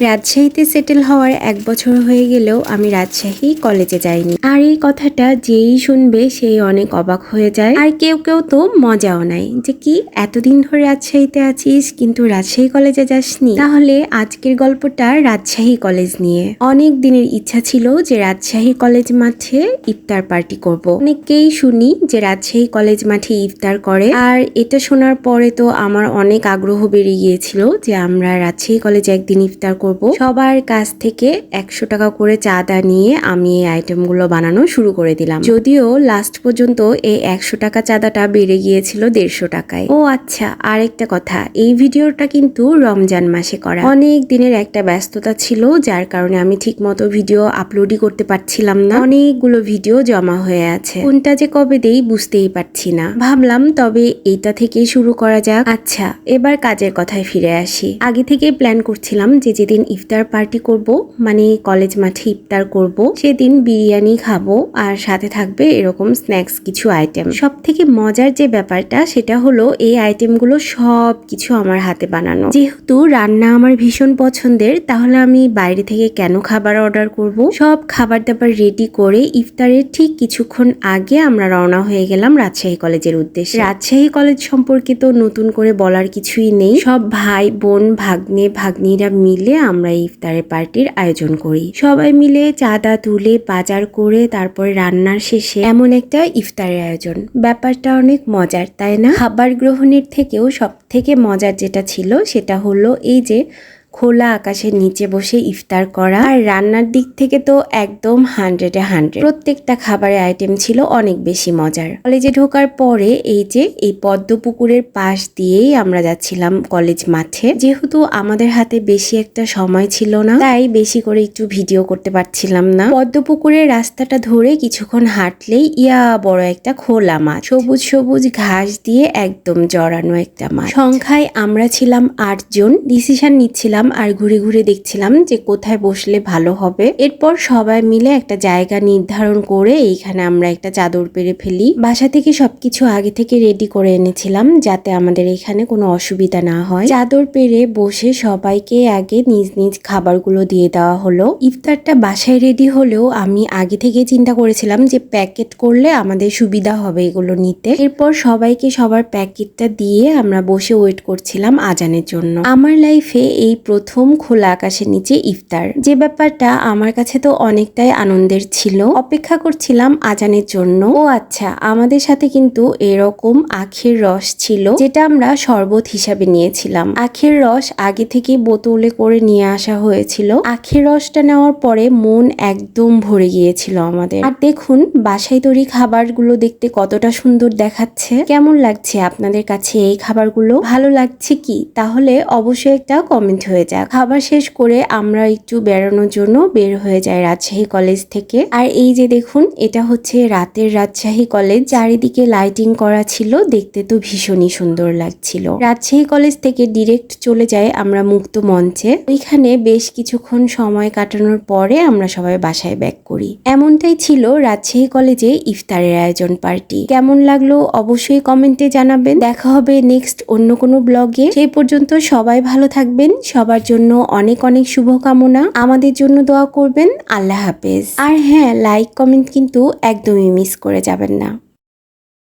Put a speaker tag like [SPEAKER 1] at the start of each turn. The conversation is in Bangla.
[SPEAKER 1] রাজশাহীতে সেটেল হওয়ার এক বছর হয়ে গেলেও আমি রাজশাহী কলেজে যাইনি। আর এই কথাটা যেই শুনবে সেই অনেক অবাক হয়ে যায়। আর কেউ কেউ তো মজাও নাই যে কি এতদিন ধরে রাজশাহীতে আছিস, কিন্তু রাজশাহী কলেজে যাসনি। তাহলে আজকের গল্পটা রাজশাহী কলেজ নিয়ে। অনেক দিনের ইচ্ছা ছিল যে রাজশাহী কলেজ মাঠে ইফতার পার্টি করব। অনেককেই শুনি যে রাজশাহী কলেজ মাঠে ইফতার করে। আর এটা শোনার পরে তো আমার অনেক আগ্রহ বেড়ে গিয়েছিল যে আমরা রাজশাহী কলেজে একদিন ইফতার করব সবার কাছ থেকে একশো টাকা করে চাঁদা নিয়ে আমি এই আইটেমগুলো বানানো শুরু করে দিলাম। যদিও লাস্ট পর্যন্ত এই একশো টাকা চাঁদাটা বেড়ে গিয়েছিল দেড়শো টাকায়। ও আচ্ছা আরেকটা কথা, এই ভিডিওটা কিন্তু রমজান মাসে করা। অনেক দিনের একটা ব্যস্ততা ছিল, যার কারণে আমি ঠিক মতো ভিডিও আপলোডই করতে পারছিলাম না। অনেকগুলো ভিডিও জমা হয়ে আছে। কোনটা যে কবে দেই বুঝতেই পারছি না। ভাবলাম তবে এইটা থেকেই শুরু করা যাক। আচ্ছা এবার কাজের কথায় ফিরে আসি। আগে থেকে প্ল্যান করছিলাম যে যেদিন ইফতার পার্টি করব মানে কলেজ মাঠে ইফতার করব। সেদিন বিরিয়ানি খাব আর সাথে থাকবে এরকম স্ন্যাক্স কিছু আইটেম। সব থেকে মজার যে ব্যাপারটা, সেটা হলো এই আইটেমগুলো সব কিছু আমার হাতে বানানো। যেহেতু রান্না আমার ভীষণ পছন্দের, তাহলে আমি বাইরে থেকে কেন খাবার অর্ডার করব? সব খাবার দাবার রেডি করে ইফতারের ঠিক কিছুক্ষণ আগে আমরা রওনা হয়ে গেলাম রাজশাহী কলেজের উদ্দেশ্যে। রাজশাহী কলেজ সম্পর্কে তো নতুন করে বলার কিছুই নেই। সব ভাই বোন ভাগ্নে ভাগ্নিরা মিলে আমরা ইফতারের পার্টির আয়োজন করি। সবাই মিলে চাঁদা তুলে বাজার করে তারপরে রান্নার শেষে এমন একটা ইফতারের আয়োজন। ব্যাপারটা অনেক মজার, তাই না? খাবার গ্রহণের থেকেও সব থেকে মজার যেটা ছিল সেটা হলো এই যে খোলা আকাশের নিচে বসে ইফতার করা। আর রান্নার দিক থেকে তো একদম হান্ড্রেডে হান্ড্রেড প্রত্যেকটা খাবারের আইটেম ছিল অনেক বেশি মজার। কলেজে ঢোকার পরে এই যে, এই পদ্ম পুকুরের পাশ দিয়েই আমরা যাচ্ছিলাম কলেজ মাঠে। যেহেতু আমাদের হাতে বেশি একটা সময় ছিল না, তাই বেশি করে একটু ভিডিও করতে পারছিলাম না। পদ্ম পুকুরের রাস্তাটা ধরে কিছুক্ষণ হাঁটলেই, ইয়া, বড় একটা খোলা মাঠ। সবুজ সবুজ ঘাস দিয়ে একদম জড়ানো একটা মাঠ। সংখ্যায় আমরা ছিলাম আটজন। ডিসিশন নিচ্ছিলাম আর ঘুরে ঘুরে দেখছিলাম যে কোথায় বসলে ভালো হবে। এরপর সবাই মিলে একটা জায়গা নির্ধারণ করে এইখানে আমরা একটা চাদর পেরে ফেলি। বাসা থেকে সবকিছু আগে থেকে রেডি করে এনেছিলাম যাতে আমাদের এখানে কোনো অসুবিধা না হয়। চাদর পেরে বসে সবাইকে আগে নিজ নিজ খাবারগুলো দিয়ে দেওয়া হলো। ইফতারটা বাসায় রেডি হলেও আমি আগে থেকে চিন্তা করেছিলাম যে প্যাকেট করলে আমাদের সুবিধা হবে এগুলো নিতে। এরপর সবাইকে সবার প্যাকেটটা দিয়ে আমরা বসে ওয়েট করছিলাম আজানের জন্য। আমার লাইফে এই প্রথম খোলা আকাশের নিচে ইফতার। যে ব্যাপারটা আমার কাছে তো অনেকটাই আনন্দের ছিল। অপেক্ষা করছিলাম আজানের জন্য। ও আচ্ছা আমাদের সাথে কিন্তু এরকম আখের রস ছিল, যেটা আমরা শরবত হিসাবে নিয়েছিলাম। আখের রস আগে থেকে বোতলে করে নিয়ে আসা হয়েছিল। আখের রসটা নেওয়ার পরে মন একদম ভরে গিয়েছিল আমাদের। আর দেখুন, বাসায় তৈরি খাবারগুলো দেখতে কতটা সুন্দর দেখাচ্ছে। কেমন লাগছে আপনাদের কাছে এই খাবারগুলো? ভালো লাগছে কি? তাহলে অবশ্যই একটা কমেন্ট হয়ে যাক খাবার শেষ করে আমরা একটু বেড়ানোর জন্য বের হয়ে যাই রাজশাহী কলেজ থেকে। আর এই যে দেখুন, এটা হচ্ছে রাতের রাজশাহী কলেজ। চারিদিকে লাইটিং করা ছিল, দেখতে তো ভীষণই সুন্দর লাগছিল। রাজশাহী কলেজ থেকে ডিরেক্ট চলে যাই আমরা মুক্ত মঞ্চে। ওইখানে বেশ কিছুক্ষণ সময় কাটানোর পরে আমরা সবাই বাসায় ব্যাক করি। এমনটাই ছিল রাজশাহী কলেজে ইফতারের আয়োজন পার্টি কেমন লাগল অবশ্যই কমেন্টে জানাবেন। দেখা হবে নেক্সট অন্য কোনো ব্লগে সেই পর্যন্ত সবাই ভালো থাকবেন সবার জন্য অনেক অনেক শুভকামনা। আমাদের জন্য দোয়া করবেন। আল্লাহ হাফেজ। আর হ্যাঁ লাইক কমেন্ট কিন্তু একদমই মিস করে যাবেন না।